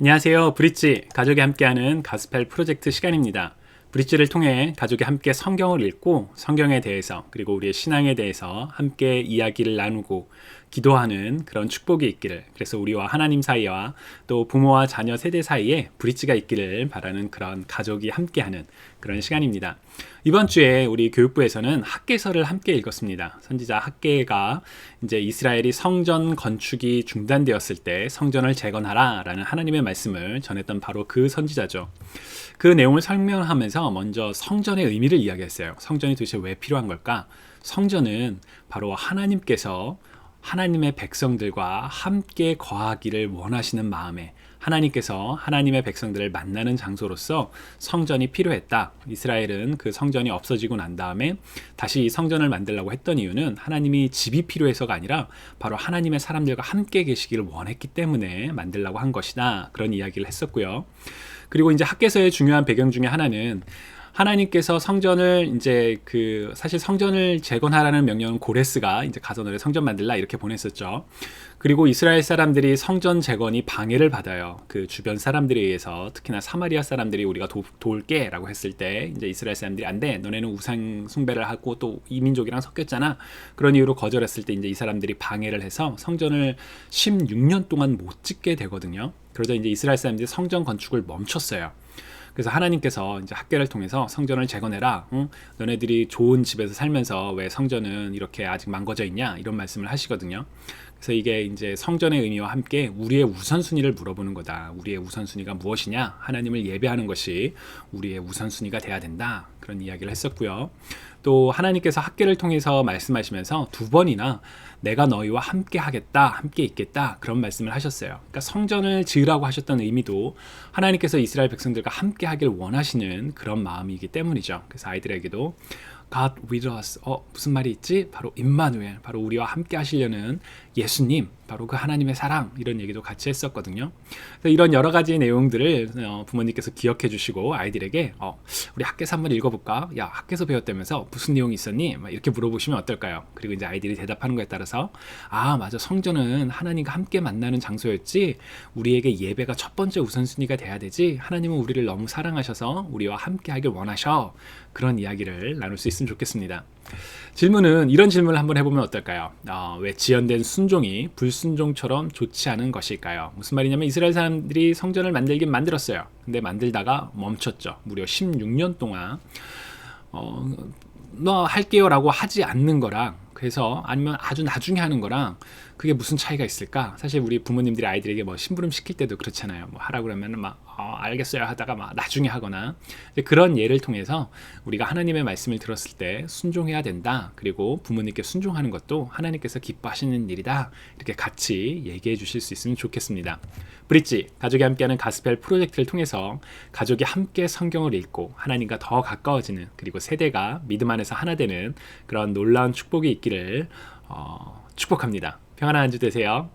안녕하세요. 브릿지 가족이 함께하는 가스펠 프로젝트 시간입니다. 브릿지를 통해 가족이 함께 성경을 읽고 성경에 대해서 그리고 우리의 신앙에 대해서 함께 이야기를 나누고 기도하는 그런 축복이 있기를 그래서 우리와 하나님 사이와 또 부모와 자녀 세대 사이에 브릿지가 있기를 바라는 그런 가족이 함께하는 그런 시간입니다. 이번 주에 우리 교육부에서는 학계서를 함께 읽었습니다. 선지자 학계가 이제 이스라엘이 성전 건축이 중단되었을 때 성전을 재건하라라는 하나님의 말씀을 전했던 바로 그 선지자죠. 그 내용을 설명하면서 먼저 성전의 의미를 이야기했어요. 성전이 도대체 왜 필요한 걸까? 성전은 바로 하나님께서 하나님의 백성들과 함께 거하기를 원하시는 마음에 하나님께서 하나님의 백성들을 만나는 장소로서 성전이 필요했다. 이스라엘은 그 성전이 없어지고 난 다음에 다시 이 성전을 만들려고 했던 이유는 하나님이 집이 필요해서가 아니라 바로 하나님의 사람들과 함께 계시기를 원했기 때문에 만들려고 한 것이다. 그런 이야기를 했었고요. 그리고 이제 학계서의 중요한 배경 중에 하나는 하나님께서 성전을 이제 그 사실 성전을 재건하라는 명령은 고레스가 이제 가서 너네 성전 만들라 이렇게 보냈었죠. 그리고 이스라엘 사람들이 성전 재건이 방해를 받아요. 그 주변 사람들에 의해서 특히나 사마리아 사람들이 우리가 도, 도울게라고 했을 때 이제 이스라엘 사람들이 안 돼. 너네는 우상 숭배를 하고 또 이민족이랑 섞였잖아. 그런 이유로 거절했을 때 이제 이 사람들이 방해를 해서 성전을 16년 동안 못 짓게 되거든요. 그러자 이제 이스라엘 사람들이 성전 건축을 멈췄어요. 그래서 하나님께서 이제 학계를 통해서 성전을 재건해라. 응? 너네들이 좋은 집에서 살면서 왜 성전은 이렇게 아직 망가져 있냐? 이런 말씀을 하시거든요. 그래서 이게 이제 성전의 의미와 함께 우리의 우선순위를 물어보는 거다. 우리의 우선순위가 무엇이냐? 하나님을 예배하는 것이 우리의 우선순위가 돼야 된다. 그런 이야기를 했었고요. 또 하나님께서 학계를 통해서 말씀하시면서 두 번이나 내가 너희와 함께 하겠다, 함께 있겠다 그런 말씀을 하셨어요. 그러니까 성전을 지으라고 하셨던 의미도 하나님께서 이스라엘 백성들과 함께 하길 원하시는 그런 마음이기 때문이죠. 그래서 아이들에게도 God with us. 어, 무슨 말이 있지? 바로 임마누엘. 바로 우리와 함께 하시려는 예수님. 바로 그 하나님의 사랑. 이런 얘기도 같이 했었거든요. 이런 여러 가지 내용들을 어, 부모님께서 기억해 주시고 아이들에게 어, 우리 학교에서 한번 읽어볼까? 야, 학교에서 배웠다면서 무슨 내용이 있었니? 이렇게 물어보시면 어떨까요? 그리고 이제 아이들이 대답하는 거에 따라서 아, 맞아. 성전은 하나님과 함께 만나는 장소였지. 우리에게 예배가 첫 번째 우선순위가 돼야 되지. 하나님은 우리를 너무 사랑하셔서 우리와 함께 하길 원하셔. 그런 이야기를 나눌 수 있으면 좋겠습니다. 질문은 이런 질문을 한번 해보면 어떨까요? 어, 왜 지연된 순종이 불순종처럼 좋지 않은 것일까요? 무슨 말이냐면 이스라엘 사람들이 성전을 만들긴 만들었어요. 근데 만들다가 멈췄죠. 무려 16년 동안 어, 너 할게요라고 하지 않는 거랑 그래서 아니면 아주 나중에 하는 거랑 그게 무슨 차이가 있을까? 사실 우리 부모님들이 아이들에게 뭐 심부름 시킬 때도 그렇잖아요. 뭐 하라 그러면은 막 어, 알겠어요 하다가 막 나중에 하거나 그런 예를 통해서 우리가 하나님의 말씀을 들었을 때 순종해야 된다. 그리고 부모님께 순종하는 것도 하나님께서 기뻐하시는 일이다. 이렇게 같이 얘기해 주실 수 있으면 좋겠습니다. 브릿지 가족이 함께하는 가스펠 프로젝트를 통해서 가족이 함께 성경을 읽고 하나님과 더 가까워지는 그리고 세대가 믿음 안에서 하나 되는 그런 놀라운 축복이 있기를 어, 축복합니다. 평안한 한주 되세요.